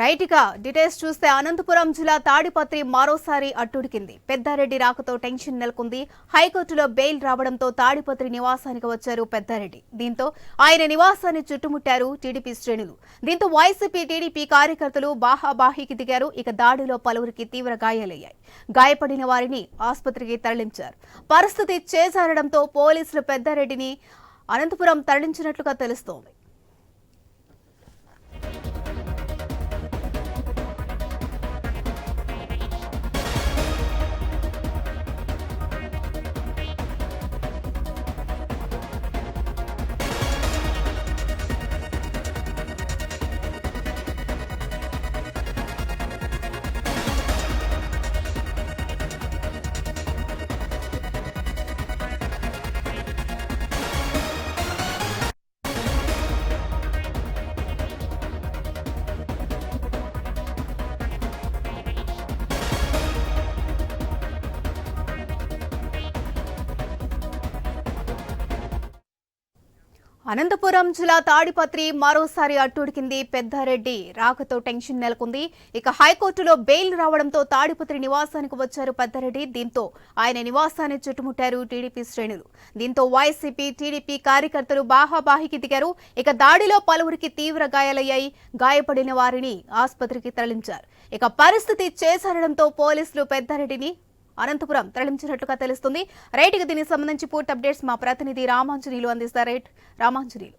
రైట్గా details చూస్తే అనంతపురం జిల్లా తాడిపత్రి మరోసారి అట్టుడికింది. పెద్దారెడ్డి రాకతో టెన్షన్ నెలకొంది. హైకోర్టులో బెయిల్ రావడంతో తాడిపత్రి నివాసానికి వచ్చారు పెద్దారెడ్డి. దీంతో ఆయన నివాసాన్ని చుట్టుముట్టారు టీడీపీ శ్రేణులు. దీంతో వైసీపీ టీడీపీ కార్యకర్తలు బాహాబాహీకి దిగారు. ఇక దాడిలో పలువురికి తీవ్ర గాయాలయ్యాయి. గాయపడిన వారిని ఆసుపత్రికి తరలించారు. పరిస్థితి చేజారడంతో పోలీసులు పెద్దారెడ్డిని అనంతపురం తరలించినట్లుగా తెలుస్తోంది. అనంతపురం జిల్లా తాడిపత్రి మరోసారి అట్టుడికింది పెద్దారెడ్డి. రాకతో టెన్షన్ నెలకొంది. ఇక హైకోర్టులో బెయిల్ రావడంతో తాడిపత్రి నివాసానికి వచ్చారు పెద్దారెడ్డి. దీంతో ఆయన నివాసాన్ని చుట్టుముట్టారు టీడీపీ శ్రేణులు. దీంతో వైసీపీ టీడీపీ కార్యకర్తలు బాహాబాహికి దిగారు. ఇక దాడిలో పలువురికి తీవ్ర గాయాలయ్యాయి. గాయపడిన వారిని ఆసుపత్రికి తరలించారు. ఇక పరిస్థితి చేసరడంతో పోలీసులు పెద్దారెడ్డిని అనంతపురం తరలించినట్లుగా తెలుస్తుంది. రైట్ ఇక దీనికి సంబంధించి పూర్తి అప్డేట్స్ మా ప్రతినిధి రామాంజనీలు అందిస్తారు. రైట్ రామాంజనీలు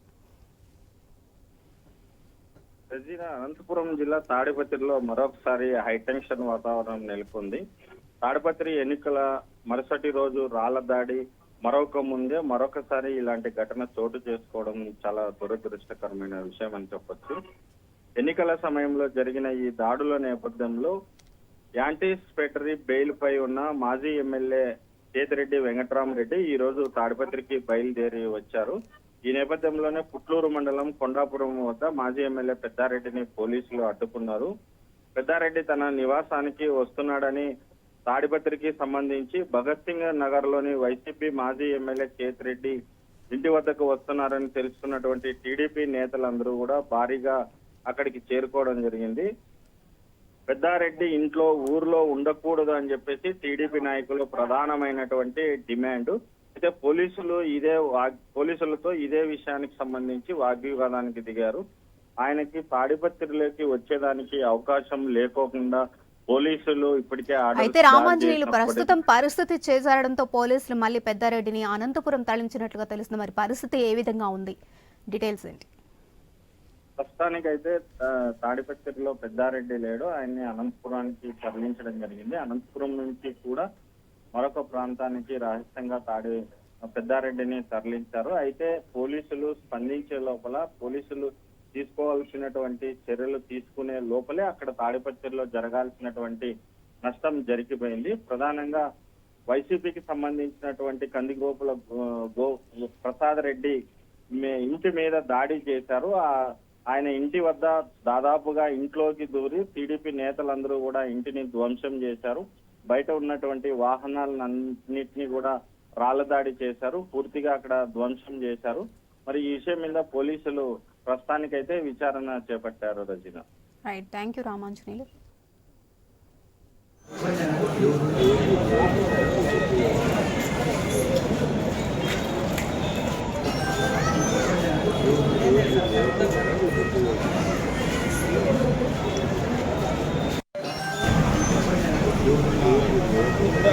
అనంతపురం జిల్లా తాడిపత్రిలో మరొకసారి హైటెన్షన్ వాతావరణం నెలకొంది. తాడిపత్రి ఎన్నికల మరుసటి రోజు రాళ్ళ దాడి. మరొక ముందే మరొకసారి ఇలాంటి ఘటన చోటు చేసుకోవడం చాలా దురదృష్టకరమైన విషయం అని చెప్పొచ్చు. ఎన్నికల సమయంలో జరిగిన ఈ దాడుల నేపథ్యంలో యాంటిసిపేటరీ బెయిల్ పై ఉన్న మాజీ ఎమ్మెల్యే చేతిరెడ్డి వెంకటరామరెడ్డి ఈ రోజు తాడిపత్రికి బయలుదేరి వచ్చారు. ఈ నేపథ్యంలోనే పుట్లూరు మండలం కొండాపురం వద్ద మాజీ ఎమ్మెల్యే పెద్దారెడ్డిని పోలీసులు అడ్డుకున్నారు. పెద్దారెడ్డి తన నివాసానికి వస్తున్నాడని తాడిపత్రికి సంబంధించి భగత్ సింగ్ నగర్లోని వైసీపీ మాజీ ఎమ్మెల్యే చేతిరెడ్డి ఇంటి వద్దకు వస్తున్నారని తెలుసుకున్నటువంటి టీడీపీ నేతలందరూ కూడా భారీగా అక్కడికి చేరుకోవడం జరిగింది. పెద్దారెడ్డి ఇంట్లో ఊర్లో ఉండకూడదు అని చెప్పేసి టీడీపీ నాయకులు ప్రధానమైనటువంటి డిమాండ్. అయితే పోలీసులు ఇదే పోలీసులతో ఇదే విషయానికి సంబంధించి వాగ్వివాదానికి దిగారు. ఆయనకి తాడిపత్రిలోకి వచ్చేదానికి అవకాశం లేకోకుండా పోలీసులు ఇప్పటికే అయితే చేసినప్పటికీ- ప్రస్తుతం పరిస్థితి చేజారడంతో పోలీసులు మళ్ళీ పెద్దారెడ్డిని అనంతపురం తరలించినట్లుగా తెలుస్తుంది. మరి పరిస్థితి ఏ విధంగా ఉంది? డీటెయిల్స్ ఏంటి? ప్రస్తుతానికైతే తాడిపత్రిలో పెద్దారెడ్డి లేడు. ఆయన్ని అనంతపురానికి తరలించడం జరిగింది. అనంతపురం నుంచి కూడా మరొక ప్రాంతానికి రహస్యంగా తాడి పెద్దారెడ్డిని తరలించారు. అయితే పోలీసులు స్పందించే లోపల పోలీసులు తీసుకోవాల్సినటువంటి చర్యలు తీసుకునే లోపలే అక్కడ తాడిపత్రిలో జరగాల్సినటువంటి నష్టం జరిగిపోయింది. ప్రధానంగా వైసీపీకి సంబంధించినటువంటి కందిగోపుల గో- గో ప్రసాద్ రెడ్డి ఇంటి మీద దాడి చేశారు. ఆ ఆయన ఇంటి వద్ద దాదాపుగా ఇంట్లోకి దూరి టీడీపీ నేతలందరూ కూడా ఇంటిని ధ్వంసం చేశారు. బయట ఉన్నటువంటి వాహనాలన్నింటినీ కూడా రాళ్ళ దాడి చేశారు. పూర్తిగా అక్కడ ధ్వంసం చేశారు. మరి ఈ విషయం మీద పోలీసులు ప్రస్తుతానికైతే విచారణ చేపట్టారు Rajeena. Right thank you Ramanjaneelu కూడా